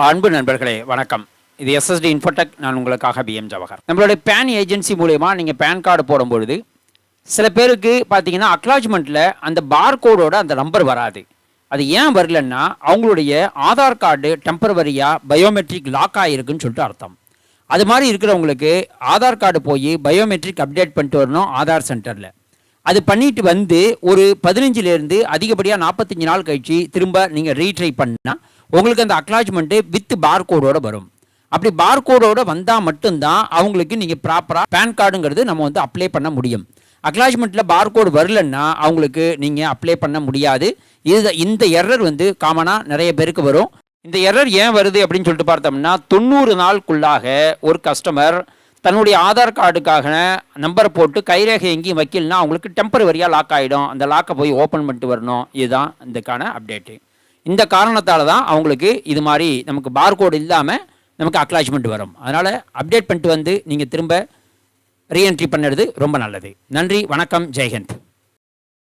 அன்பு நண்பர்களே வணக்கம். இது எஸ்எஸ்டி இன்ஃபோடெக் நான் உங்களுக்காக பிஎம் ஜவஹர் நம்மளுடைய பேன் ஏஜென்சி மூலயமா நீங்கள் பேன் கார்டு போடும்பொழுது சில பேருக்கு பார்த்தீங்கன்னா அக்னாலஜ்மெண்ட்டில் அந்த பார்கோடோட அந்த நம்பர் வராது. அது ஏன் வரலன்னா அவங்களுடைய ஆதார் கார்டு டெம்பரவரியாக பயோமெட்ரிக் லாக் ஆகிருக்குன்னு சொல்லிட்டு அர்த்தம். அது மாதிரி இருக்கிறவங்களுக்கு ஆதார் கார்டு போய் பயோமெட்ரிக் அப்டேட் பண்ணிட்டு வரணும் ஆதார் சென்டரில் அது பண்ணிட்டு வந்து ஒரு பதினஞ்சுலேருந்து அதிகப்படியாக நாற்பத்தஞ்சு நாள் கழிச்சு திரும்ப நீங்கள் ரீட்ரை பண்ணால் உங்களுக்கு அந்த அக்னாலஜ்மெண்ட்டு வித் பார்கோடோட வரும். அப்படி பார்கோடோட வந்தால் மட்டும்தான் அவங்களுக்கு நீங்கள் ப்ராப்பராக பேன் கார்டுங்கிறது நம்ம வந்து அப்ளை பண்ண முடியும். அக்னாலஜ்மெண்ட்டில் பார்கோடு வரலன்னா அவங்களுக்கு நீங்கள் அப்ளை பண்ண முடியாது. இது இந்த எரர் வந்து காமனாக நிறைய பேருக்கு வரும். இந்த எரர் ஏன் வருது அப்படின்னு சொல்லிட்டு பார்த்தோம்னா தொண்ணூறு நாளுக்குள்ளாக ஒரு கஸ்டமர் தன்னுடைய ஆதார் கார்டுக்காக நம்பரை போட்டு கைரேகை எங்கேயும் வைக்கலனா அவங்களுக்கு டெம்பரவரியாக லாக் ஆகிடும் அந்த லாக்கை போய் ஓப்பன் பண்ணிட்டு வரணும். இதுதான் இதுக்கான அப்டேட்டு இந்த காரணத்தால் தான் அவங்களுக்கு இது மாதிரி நமக்கு பார்கோடு இல்லாமல் நமக்கு அக்லாஜ்மெண்ட் வரும். அதனால் அப்டேட் பண்ணிட்டு வந்து நீங்கள் திரும்ப ரீஎன்ட்ரி பண்ணுறது ரொம்ப நல்லது. நன்றி வணக்கம் ஜெய்ஹந்த்.